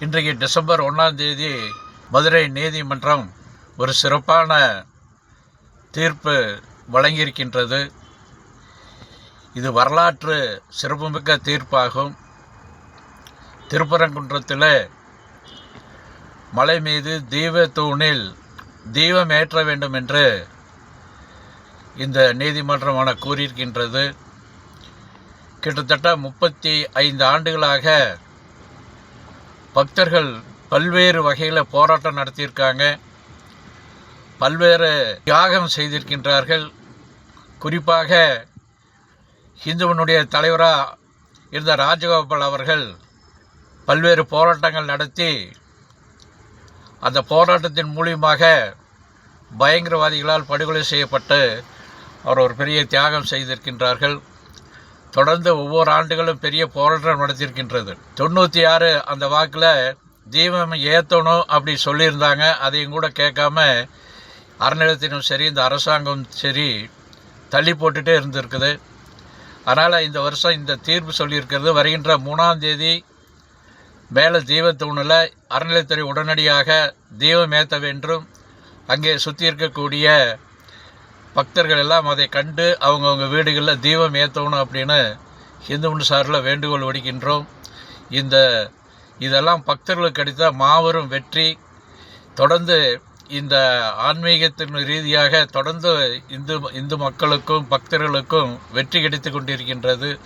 இன்றைக்கு டிசம்பர் ஒன்றாம் தேதி மதுரை நீதிமன்றம் ஒரு சிறப்பான தீர்ப்பு வழங்கியிருக்கின்றது. இது வரலாற்று சிறப்புமிக்க தீர்ப்பாகும். திருப்பரங்குன்றத்தில் மலை மீது தீப தூணில் தீபம் ஏற்ற வேண்டும் என்று இந்த நீதிமன்றமான கூறியிருக்கின்றது. கிட்டத்தட்ட முப்பத்தி ஐந்து ஆண்டுகளாக பக்தர்கள் பல்வேறு வகையில் போராட்டம் நடத்தியிருக்காங்க. பல்வேறு தியாகம் செய்திருக்கின்றார்கள். குறிப்பாக ஹிந்துவனுடைய தலைவராக இருந்த ராஜகோபால் அவர்கள் பல்வேறு போராட்டங்கள் நடத்தி அந்த போராட்டத்தின் மூலியமாக பயங்கரவாதிகளால் படுகொலை செய்யப்பட்டு அவர் ஒரு பெரிய தியாகம் செய்திருக்கின்றார்கள். தொடர்ந்து ஒவ்வொரு ஆண்டுகளும் பெரிய போராட்டம் நடத்தியிருக்கின்றது. தொண்ணூற்றி ஆறு அந்த வாக்கில் தீபம் ஏற்றணும் அப்படி சொல்லியிருந்தாங்க. அதையும் கூட கேட்காம அறநிலையத்தினும் சரி இந்த அரசாங்கம் சரி தள்ளி போட்டுட்டே இருந்திருக்குது. அதனால் இந்த வருஷம் இந்த தீர்ப்பு சொல்லியிருக்கிறது வருகின்ற மூணாம் தேதி மேலே தீபத்தூணில் அறநிலையத்துறை உடனடியாக தீபம் ஏற்ற வேண்டும். அங்கே சுற்றி இருக்கக்கூடிய பக்தர்கள் எல்லாம் அதை கண்டு அவங்கவுங்க வீடுகளில் தீபம் ஏற்றணும் அப்படின்னு இந்து மணி சார்பில் வேண்டுகோள் விடுக்கின்றோம். இந்த இதெல்லாம் பக்தர்களுக்கு கிடைத்த மாபெரும் வெற்றி. தொடர்ந்து இந்த ஆன்மீகத்தின் ரீதியாக தொடர்ந்து இந்து இந்து மக்களுக்கும் பக்தர்களுக்கும் வெற்றி கிடைத்து கொண்டிருக்கின்றது.